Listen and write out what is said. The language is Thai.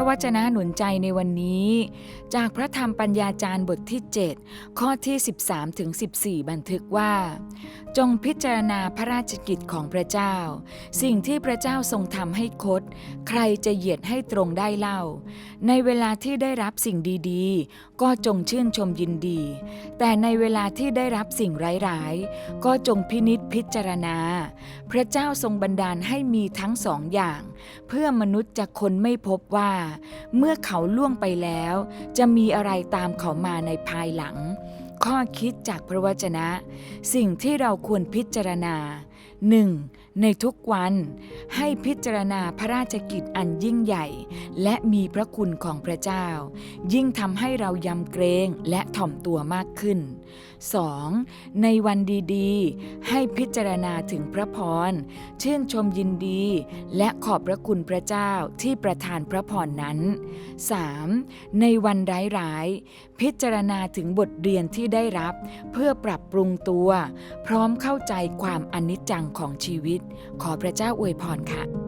ระวจนะหนุนใจในวันนี้ จากพระธรรมปัญญาจารย์บทที่ 7 ข้อที่ 13ถึง14 บันทึกว่า จงพิจารณาพระราชกิจของพระเจ้า สิ่งที่พระเจ้าทรงทำให้คด ใครจะเหยียดให้ตรงได้เล่า ในเวลาที่ได้รับสิ่งดีๆ ก็จงชื่นชมยินดี แต่ในเวลาที่ได้รับสิ่งร้ายๆ ก็จงพินิษพิจารณา พระเจ้าทรงบันดาลให้มีทั้งสองอย่าง เพื่อมนุษย์จะคนไม่พบว่าเมื่อเขาล่วงไปแล้ว จะมีอะไรตามเขามาในภายหลัง ข้อคิดจากพระวจนะ สิ่งที่เราควรพิจารณา 1. ในทุกวันให้พิจารณาพระราชกิจอันยิ่งใหญ่ และมีพระคุณของพระเจ้า ยิ่งทำให้เรายำเกรงและถ่อมตัวมากขึ้น 2. ในวันดีๆ ให้พิจารณาถึงพระพรชื่นชมยินดี และขอบพระคุณพระเจ้าที่ประทานพระพรนั้น 3. ในวันร้ายๆ พิจารณาถึงบทเรียนที่ได้รับ เพื่อปรับปรุงตัว พร้อมเข้าใจความอนิจจังของชีวิต ขอพระเจ้าอวยพรค่ะ